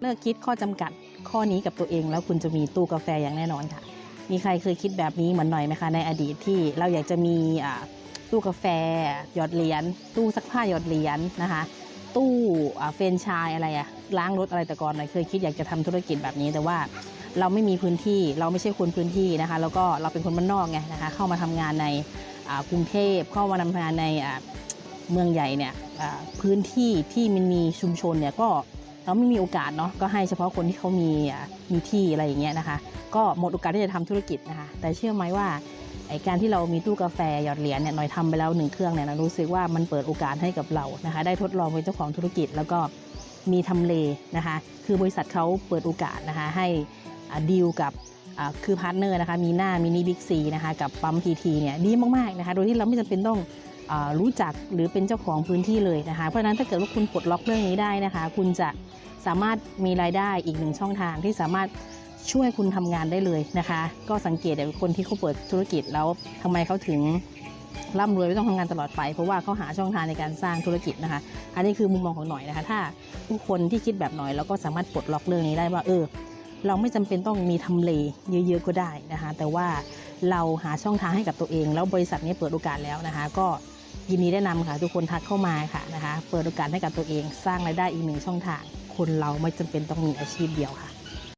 เลิกคิดข้อจำกัดข้อนี้กับตัวเอง แล้วคุณจะมีตู้กาแฟอย่างแน่นอนค่ะ มีใครเคยคิดแบบนี้เหมือนหน่อยไหมคะในอดีตที่เราอยากจะมีตู้กาแฟหยอดเหรียญตู้ซักผ้าหยอดเหรียญนะคะ ตู้เฟรนไชายอะไรอะล้างรถอะไรแต่ก่อนหน่อยเคยคิดอยากจะทำธุรกิจแบบนี้แต่ว่าเราไม่มีพื้นที่เราไม่ใช่คนพื้นที่นะคะ แล้วก็เราเป็นคนบ้านนอกไงนะคะ เข้ามาทำงานในกรุงเทพเข้ามาทำงานในเมืองใหญ่เนี่ยพื้นที่ที่มันมีชุมชนเนี่ยก็ เราไม่มีโอกาสเนาะก็ให้เฉพาะคนที่เขามีมีที่อะไรอย่างเงี้ยนะคะ ก็หมดโอกาสที่จะทำธุรกิจนะคะ แต่เชื่อไหมว่าไอการที่เรามีตู้กาแฟหยอดเหรียญเนี่ยหน่อยทำไปแล้วหนึ่งเครื่องเนี่ยนะรู้สึกว่ามันเปิดโอกาสให้กับเรานะคะ ได้ทดลองเป็นเจ้าของธุรกิจ แล้วก็มีทำเลนะคะ คือบริษัทเขาเปิดโอกาสนะคะให้ดีลกับคือพาร์ทเนอร์นะคะมีหน้ามินิบิ๊กซีนะคะกับปั๊มพีทีเนี่ยดีมากๆนะคะ โดยที่เราไม่จำเป็นต้อง รู้จักหรือเป็นเจ้าของพื้นที่เลยนะคะ เพราะฉะนั้นถ้าเกิดว่าคุณปลดล็อกเรื่องนี้ได้นะคะ คุณจะสามารถมีรายได้อีกหนึ่งช่องทางที่สามารถช่วยคุณทำงานได้เลยนะคะ ก็สังเกตแต่คนที่เขาเปิดธุรกิจแล้วทำไมเขาถึงร่ำรวยไม่ต้องทำงานตลอดไป เพราะว่าเขาหาช่องทางในการสร้างธุรกิจนะคะ อันนี้คือมุมมองของหน่อยนะคะ ถ้าผู้คนที่คิดแบบหน่อยเราก็สามารถปลดล็อกเรื่องนี้ได้ว่าเออเราไม่จำเป็นต้องมีทำเลเยอะๆก็ได้นะคะ แต่ว่าเราหาช่องทางให้กับตัวเอง แล้วบริษัทนี้เปิดโอกาสแล้วนะคะ ก็ ยินดีแนะนำค่ะ ทุกคนทักเข้ามาค่ะนะคะ เปิดโอกาสให้กับตัวเอง สร้างรายได้อีกหนึ่งช่องทาง คนเราไม่จำเป็นต้องมีอาชีพเดียวค่ะ